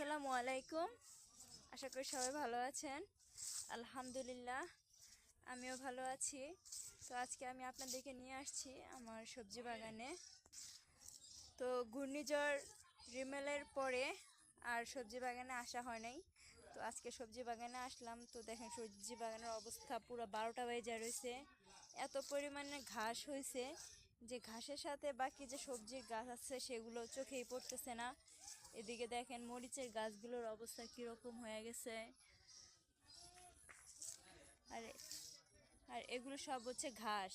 আসসালামু আলাইকুম। আশা করি সবাই ভালো আছেন। আলহামদুলিল্লাহ, আমিও ভালো আছি। তো আজকে আমি আপনাদেরকে নিয়ে আসছি আমার সবজি বাগানে। তো ঘূর্ণিঝড় রিমেলের পরে আর সবজি বাগানে আসা হয় নাই। তো আজকে সবজি বাগানে আসলাম। তো দেখেন সবজি বাগানের অবস্থা পুরো বারোটা বেজে রয়েছে এত পরিমাণে ঘাস হয়েছে যে ঘাসের সাথে বাকি যে সবজির গাছ আছে সেগুলো চোখেই পড়তেছে না। এদিকে দেখেন মরিচের গাছগুলোর অবস্থা কীরকম হয়ে গেছে। আর আর এগুলো সব হচ্ছে ঘাস।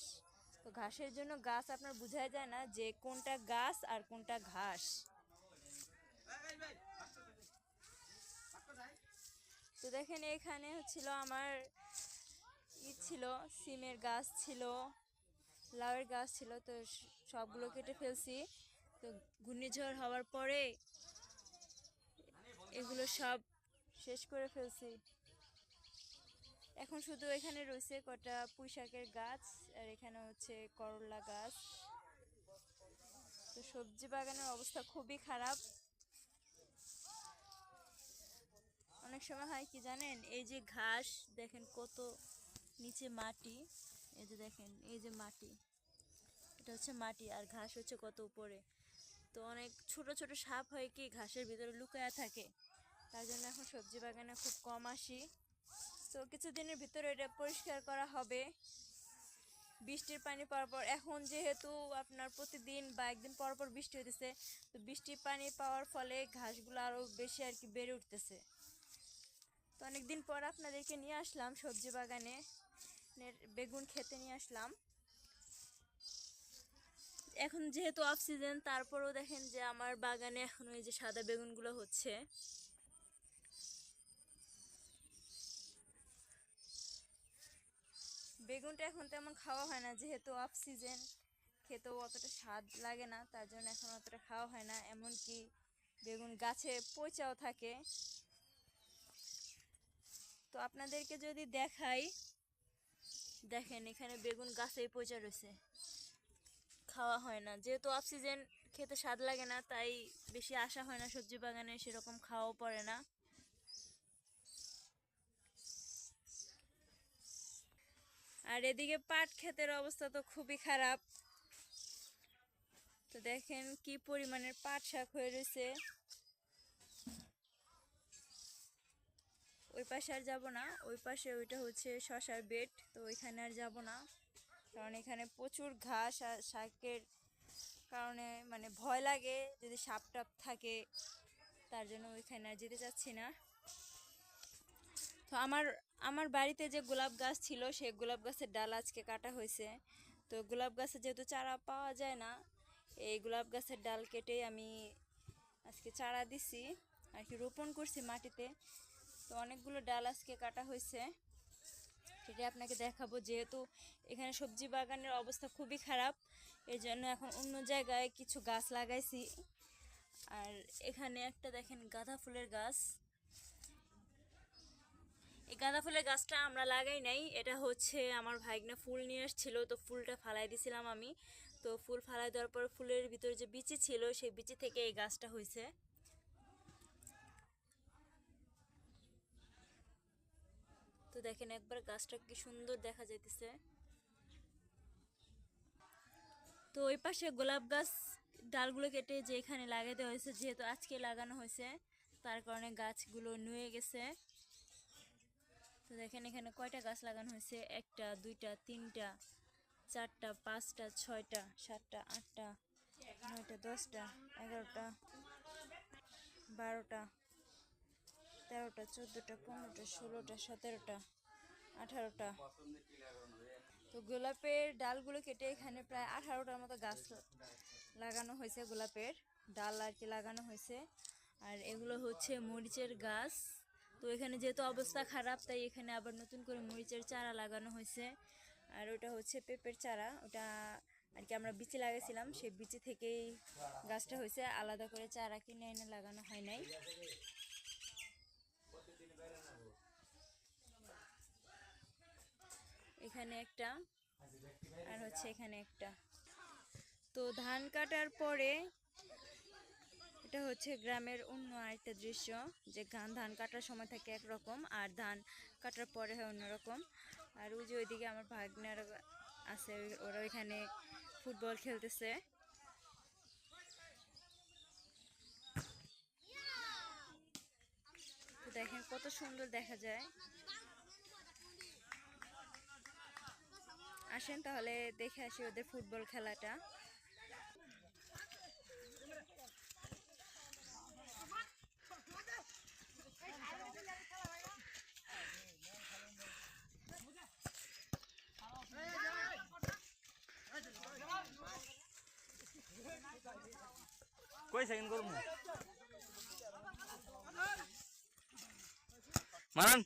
তো ঘাসের জন্য গাছ আপনার বোঝা যায় না যে কোনটা গাছ আর কোনটা ঘাস। তো দেখেন এখানে হচ্ছিল আমার ই ছিল, সিমের গাছ ছিল, লাউয়ের গাছ ছিল, তো সবগুলো কেটে ফেলছি। তো ঘূর্ণিঝড় হওয়ার পরে এগুলো সব শেষ করে ফেলছি। এখন শুধু এখানে রয়েছে কটা পুঁইশাকের গাছ, আর এখানে হচ্ছে করলা গাছ। তো সবজি বাগানের অবস্থা খুবই খারাপ। অনেক সময় হয় কি জানেন, এই যে ঘাস, দেখেন কত নিচে মাটি। এই যে দেখেন, এই যে মাটি। এটা হচ্ছে মাটি, আর ঘাস হচ্ছে কত উপরে। তো অনেক ছোট ছোট সাপ হয় কি, ঘাসের ভিতরে লুকায়া থাকে। তার জন্য এখন সবজি বাগানে খুব কম আসি। তো কিছুদিনের ভিতরে এটা পরিষ্কার করা হবে। বৃষ্টির পানি পাওয়ার পর এখন যেহেতু আপনার প্রতিদিন বা একদিন পর পর বৃষ্টি হইতেছে, তো বৃষ্টির পানি পাওয়ার ফলে ঘাসগুলো আরও বেশি আর কি বেড়ে উঠতেছে। তো অনেকদিন পর আপনাদেরকে নিয়ে আসলাম সবজি বাগানে। বেগুন খেতে নিয়ে আসলাম। এখন যেহেতু অফ সিজন তারপরেও দেখেন যে আমার বাগানে এখন ওই যে সাদা বেগুনগুলো হচ্ছে। বেগুনটা এখন তেমন খাওয়া হয় না, যেহেতু অফ সিজন খেতেও অতটা স্বাদ লাগে না, তার জন্য এখন অতটা খাওয়া হয় না, এমনকি বেগুন গাছে পচাও থাকে। তো আপনাদেরকে যদি দেখাই, দেখেন এখানে বেগুন গাছেই পচা রয়েছে। খাওয়া হয় না, যেহেতু অফ সিজন খেতে স্বাদ লাগে না, তাই বেশি আসা হয় না সবজি বাগানে, সেরকম খাওয়াও পড়ে না। আর এদিকে পাট ক্ষেতের অবস্থা তো খুবই খারাপ। তো দেখেন কি পরিমাণের পাট শাক হয়ে রয়েছে। ওই পাশে আর যাব না, ওই পাশে ওইটা হচ্ছে শশার বেড, তো ওইখানে আর যাব না। কারণ এখানে প্রচুর ঘাস আর শাকের কারণে মানে ভয় লাগে, যদি সাপ টাপ থাকে, তার জন্য ওইখানে আর যেতে চাচ্ছি না। তো আমার আমার বাড়িতে যে গোলাপ গাছ ছিল, সেই গোলাপ গাছের ডাল আজকে কাটা হয়েছে। তো গোলাপ গাছে যেহেতু চারা পাওয়া যায় না, এই গোলাপ গাছের ডাল কেটে আমি আজকে চারা দিছি, আর কি রোপণ করছি মাটিতে। তো অনেকগুলো ডাল আজকে কাটা হয়েছে। সেটা আপনাকে দেখাবো, যেহেতু এখানে সবজি বাগানের অবস্থা খুবই খারাপ এই জন্য এখন অন্য জায়গায় কিছু গাছ লাগাইছি। আর এখানে একটা দেখেন গাঁদা ফুলের গাছ। এই গাঁদা ফুলের গাছটা আমরা লাগাই নাই, এটা হচ্ছে আমার ভাইগনা ফুল নিয়ে এসেছিল তো ফুলটা ফালাই দিছিলাম আমি। তো ফুল ফালাই দেওয়ার পর ফুলের ভিতরে যে বিচি ছিল, সেই বিচি থেকে এই গাছটা হয়েছে তো দেখেন একবার গাছটা কি সুন্দর দেখা যাইতেছে। তো ওই পাশে গোলাপ গাছ ডালগুলো কেটে যে এখানে লাগাতে হয়েছে, যেহেতু আজকে লাগানো হয়েছে, তার কারণে গাছগুলো নুয়ে গেছে। তো দেখেন এখানে কয়টা গাছ লাগানো হয়েছে? একটা, দুইটা, তিনটা, চারটা, পাঁচটা, ছয়টা, সাতটা, আটটা, নয়টা, দশটা, এগারোটা, বারোটা, তেরোটা, চোদ্দোটা, পনেরোটা, ষোলোটা, সতেরোটা, আঠারোটা। তো গোলাপের ডালগুলো কেটে এখানে প্রায় আঠারোটার মতো গাছ লাগানো হয়েছে গোলাপের ডাল আর কি লাগানো হয়েছে। আর এগুলো হচ্ছে মরিচের গাছ। তো এখানে যেহেতু অবস্থা খারাপ, তাই এখানে আবার নতুন করে মরিচের চারা লাগানো হয়েছে। আর ওটা হচ্ছে পেঁপের চারা। ওটা আর কি আমরা বিচি লাগাইছিলাম, সেই বিচি থেকেই গাছটা হয়েছে। আলাদা করে চারা কিনে এনে লাগানো হয় নাই। এখানে একটা, আর হচ্ছে এখানে একটা। তো ধান কাটার পরে এটা হচ্ছে গ্রামের অন্য আরেকটা দৃশ্য, যে ধান ধান কাটার সময় থাকে একরকম আর ধান কাটার পরে হয় অন্যরকম। আর ওই যে ওইদিকে আমার ভাগ্নার আছে, ওরা ওইখানে ফুটবল খেলতেছে। দেখেন কত সুন্দর দেখা যায়। আসেন তাহলে দেখে আসি ওদের ফুটবল খেলাটা। মারান।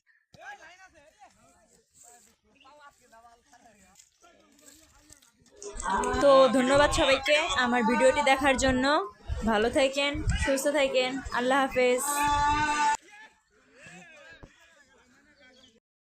তো ধন্যবাদ সবাইকে আমার ভিডিওটি দেখার জন্য। ভালো থাকেন সুস্থ থাকেন। আল্লাহ হাফেজ।